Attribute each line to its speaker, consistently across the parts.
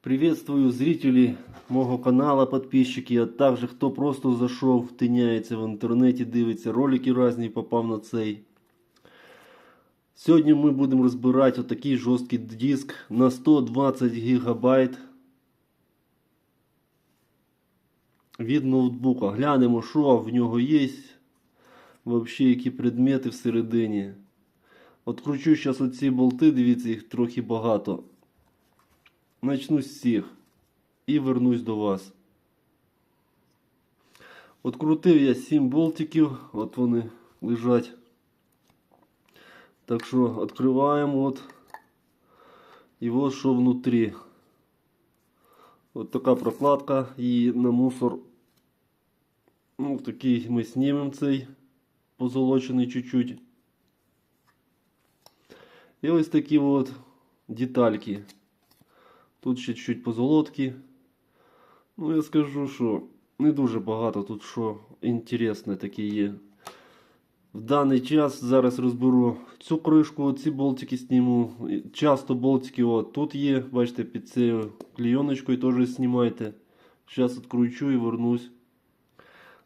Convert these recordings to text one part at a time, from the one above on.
Speaker 1: Приветствую зрителей мого канала, подписчики, а також хто просто зайшов, тиняється в інтернеті, дивиться ролики різні, попав на цей. Сьогодні ми будемо розбирати отакий жорсткий диск на 120 ГБ від ноутбука. Глянемо, що в нього є. Вообще, які предмети всередині. Откручу зараз оці болти, дивіться, їх трохи багато. Начну з цих і вернусь до вас. Открутив я 7 болтиків, от вони лежать. Так що відкриваємо от. І ось що внутрі. От така прокладка і на мусор. Ну, такий ми знімемо цей позолочений чуть-чуть. І ось такі от детальки. Тут ще чуть позолотки. Ну, я скажу, що не дуже багато тут що інтересне таке є. В даний час зараз розберу цю кришку, ці болтики зніму. Часто болтики от тут є, бачите, під цією клейоночкою теж знімайте. Зараз відкручу і вернусь.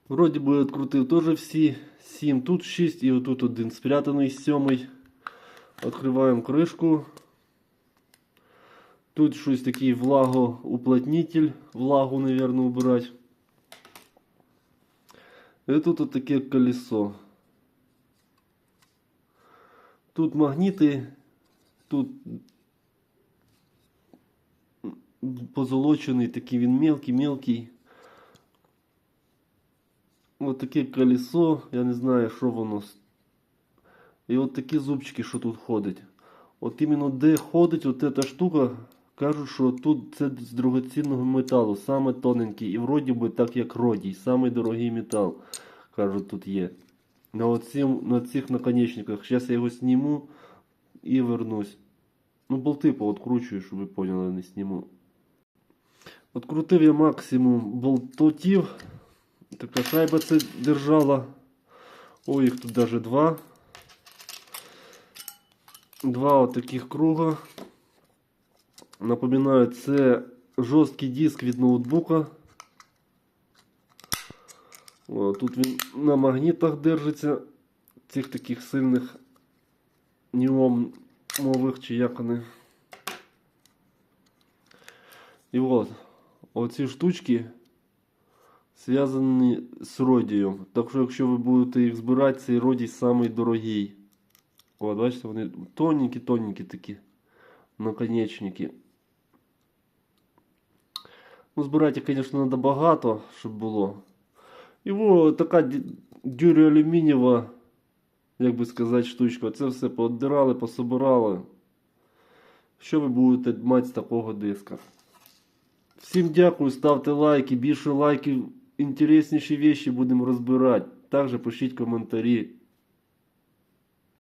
Speaker 1: Вроді би відкрутив теж всі 7, тут 6 і отут один спрятаний сьомий. Відкриваємо кришку. Тут щось такий влагоуплотнитель, влагу, наверное, убирать. І тут от таке колесо. Тут магніти, тут позолочений, такий він мелкий-мелкий. Ось таке колесо, я не знаю, що воно. І от такі зубчики, що тут ходять. От іменно де ходить от ця штука, кажуть, що тут це з дорогоцінного металу, саме тоненький. І вроді би так як родій, самий дорогий метал, кажуть, тут є. На, оцім, на цих наконечниках. Зараз я його зніму і вернусь. Ну, болти пооткручую, щоб ви поняли, не зніму. Открутив я максимум болтотів. Така шайба це держала. Ой, їх тут навіть два. Два от круга. Напоминаю, це жорсткий диск від ноутбука. О, тут він на магнітах держиться. Цих таких сильних неомових чи як вони. І от, оці штучки зв'язані з родієм. Так що, якщо ви будете їх збирати, цей родій самий дорогий. От, бачите, вони тоненькі-тоненькі такі наконечники. Ну, збирати, звісно, треба багато, щоб було. І во така дюріалюмінієва, як би сказати, штучка. Це все пооддирали, пособирали. Що ви будете мати з такого диска? Всім дякую, ставте лайки, більше лайків, інтересніші вещі будемо розбирати. Також пишіть коментарі.